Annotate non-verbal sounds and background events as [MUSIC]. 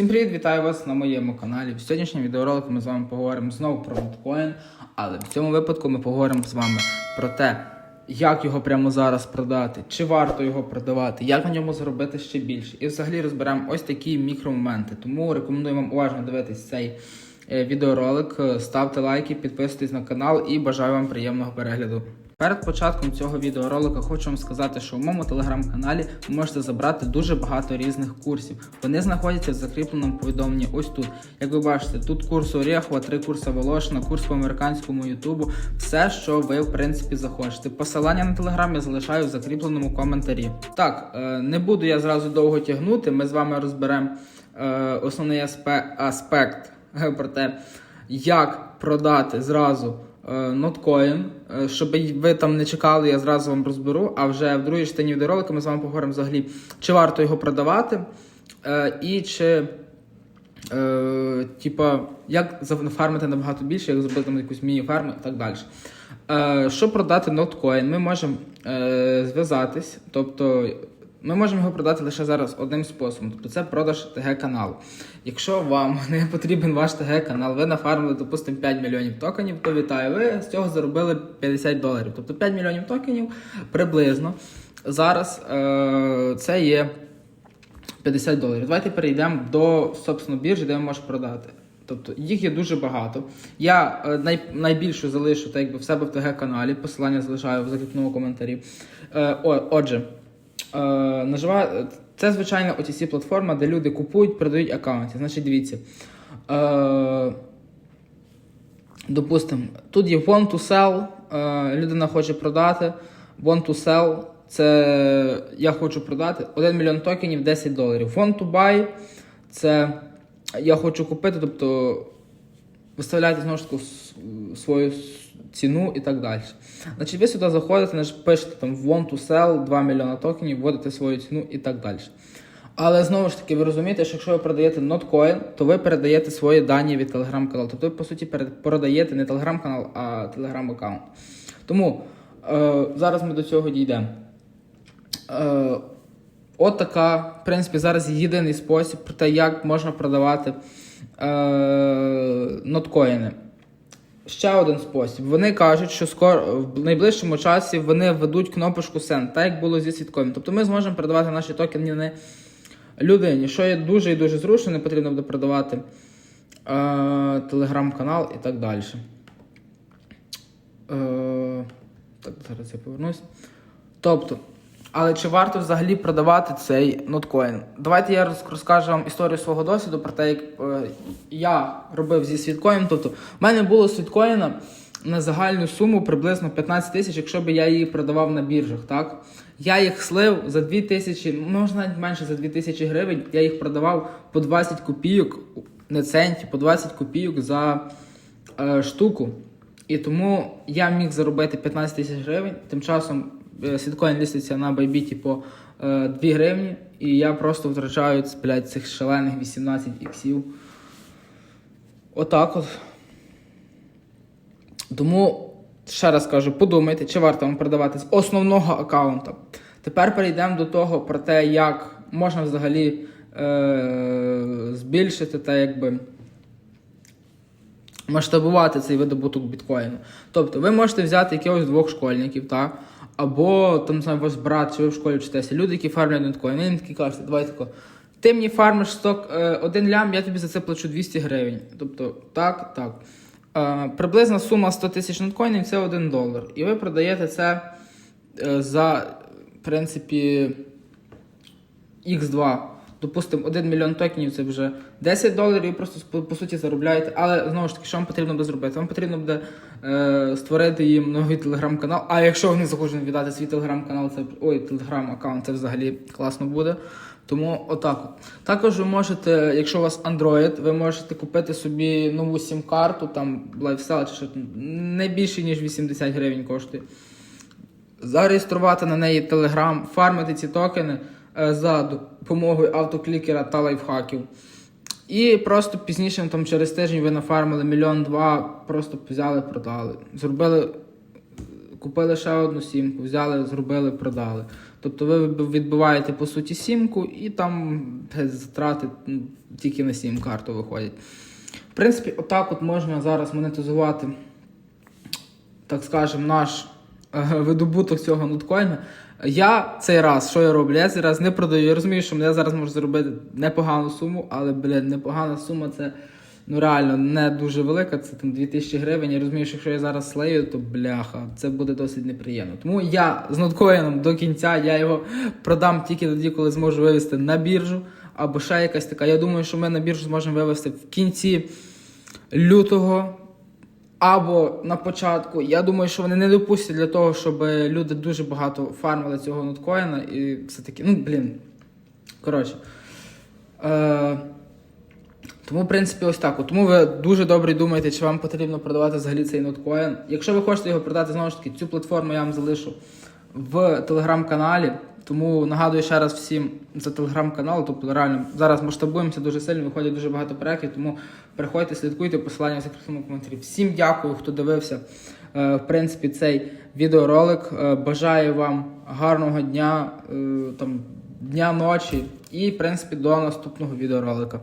Всім привіт, вітаю вас на моєму каналі. В сьогоднішньому відеоролику ми з вами поговоримо знову про біткоін, але в цьому випадку ми поговоримо з вами про те, як його прямо зараз продати, чи варто його продавати, як на ньому заробити ще більше. І взагалі розберемо ось такі мікромоменти. Тому рекомендую вам уважно дивитись цей е, відеоролик. Е, Ставте лайки, підписуйтесь на канал і бажаю вам приємного перегляду. Перед початком цього відеоролика хочу вам сказати, що у моєму телеграм-каналі ви можете забрати дуже багато різних курсів. Вони знаходяться в закріпленому повідомленні ось тут. Як ви бачите, тут курс Орєхова, три курси Волошина, курс по американському Ютубу. Все, що ви в принципі захочете. Посилання на телеграм я залишаю в закріпленому коментарі. Так, е, не буду я зразу довго тягнути. Ми з вами розберемо е, основний аспект [LAUGHS] про те, як продати зразу ноткоін, е, щоб ви там не чекали, я зразу вам розберу. А вже в другій частині відеоролика ми з вами поговоримо взагалі, чи варто його продавати, е, і чи. Е, типа, як зафармити набагато більше, як зробити там якусь міні-ферму і так далі. Е, щоб продати ноткоін, ми можемо е, зв'язатись, тобто ми можемо його продати лише зараз одним способом, тобто це продаж ТГ-каналу. Якщо вам [LAUGHS] не потрібен ваш ТГ-канал, ви нафармили, допустимо, 5 мільйонів токенів, то вітаю, ви з цього заробили 50 доларів. Тобто 5 мільйонів токенів приблизно. Зараз е, це є 50 доларів. Давайте перейдемо до собственно біржі, де ви можете продати. Тобто їх є дуже багато. Я е, най, найбільшу залишу так якби в себе в ТГ-каналі, посилання залишаю в закріпному коментарі. Е, о, отже, е, наживаю, це звичайно OTC платформа, де люди купують, продають аккаунти. Значить, дивіться. Е, Допустимо, тут є want to sell, е, людина хоче продати. Want to sell це я хочу продати 1 мільйон токенів 10 доларів. Want to buy це я хочу купити, тобто виставляєте знову ж таки свою ціну і так далі. Значить, ви сюди заходите, пишете там want to sell 2 мільйона токенів, вводите свою ціну і так далі. Але знову ж таки, ви розумієте, що якщо ви продаєте ноткоін, то ви передаєте свої дані від телеграм-каналу. Тобто ви, по суті, продаєте не телеграм-канал, а телеграм-аккаунт. Тому е, зараз ми до цього дійдемо. Е, от така, в принципі, зараз єдиний спосіб про те, як можна продавати е, ноткоїни. Ще один спосіб. Вони кажуть, що скоро в найближчому часі вони введуть кнопочку Send, так як було зі світкоїном. Тобто ми зможемо продавати наші токени не людині, що є дуже і дуже зручно, не потрібно буде продавати е, телеграм-канал і так далі. Е, так, зараз я повернусь. Тобто, але чи варто взагалі продавати цей ноткоін? Давайте я розкажу вам історію свого досвіду про те, як е, я робив зі світкоїном. Тобто, в мене було світкоїна на загальну суму приблизно 15 тисяч, якщо б я її продавав на біржах. Так? Я їх слив за 2 тисячі, можна навіть менше за 2 тисячі гривень. Я їх продавав по 20 копійок, не центів, по 20 копійок за е, штуку. І тому я міг заробити 15 тисяч гривень. Тим часом е, світкоін ліститься на байбіті по е, 2 гривні, і я просто втрачаю блядь, цих шалених 18 іксів. Отак от. Тому, ще раз кажу, подумайте, чи варто вам продавати з основного аккаунта. Тепер перейдемо до того про те, як можна взагалі е- збільшити та якби масштабувати цей видобуток біткоїну. Тобто ви можете взяти якихось двох школьників, так? Або там сам ваш брат, чи ви в школі вчитеся, люди, які фармлять біткоін. Вони такі кажуть, давай тако. Ти мені фармиш сток е, один лям, я тобі за це плачу 200 гривень. Тобто, так, так. Е, приблизна сума 100 тисяч ноткоїнів це 1 долар. І ви продаєте це е, за, в принципі, X2. Допустимо, 1 мільйон токенів це вже 10 доларів, і просто по, суті заробляєте. Але знову ж таки, що вам потрібно буде зробити? Вам потрібно буде е, створити їм новий телеграм-канал. А якщо вони захочуть віддати свій телеграм-канал, це ой, телеграм-аккаунт, це взагалі класно буде. Тому отак. Також ви можете, якщо у вас Android, ви можете купити собі нову сім-карту, там Lifestyle чи що не більше, ніж 80 гривень коштує зареєструвати на неї Telegram, фармити ці токени за допомогою автоклікера та лайфхаків. І просто пізніше, там через тиждень ви нафармили мільйон два, просто взяли, продали. Зробили, купили ще одну сімку, взяли, зробили, продали. Тобто ви відбиваєте по суті сімку і там затрати ну, тільки на сім-карту виходять. В принципі, отак от можна зараз монетизувати, так скажемо, наш е, видобуток цього ноткоїна. Я цей раз, що я роблю? Я цей раз не продаю. Я розумію, що я зараз можу заробити непогану суму, але, блін, непогана сума це ну реально не дуже велика, це там 2000 гривень. Я розумію, що якщо я зараз слею, то бляха, це буде досить неприємно. Тому я з ноткоїном до кінця я його продам тільки тоді, коли зможу вивести на біржу. Або ще якась така. Я думаю, що ми на біржу зможемо вивести в кінці лютого або на початку. Я думаю, що вони не допустять для того, щоб люди дуже багато фармили цього ноткоїна. І все таки, ну блін. Коротше. Е, тому, в принципі, ось так. Тому ви дуже добре думаєте, чи вам потрібно продавати взагалі цей ноткоін. Якщо ви хочете його продати, знову ж таки, цю платформу я вам залишу в телеграм-каналі. Тому нагадую ще раз всім за телеграм-канал. Тобто реально зараз масштабуємося дуже сильно, виходить дуже багато проєктів, тому приходьте, слідкуйте, посилання в закритому коментарі. Всім дякую, хто дивився е, в принципі цей відеоролик. Е, Бажаю вам гарного дня, е, там, дня, ночі і, в принципі, до наступного відеоролика.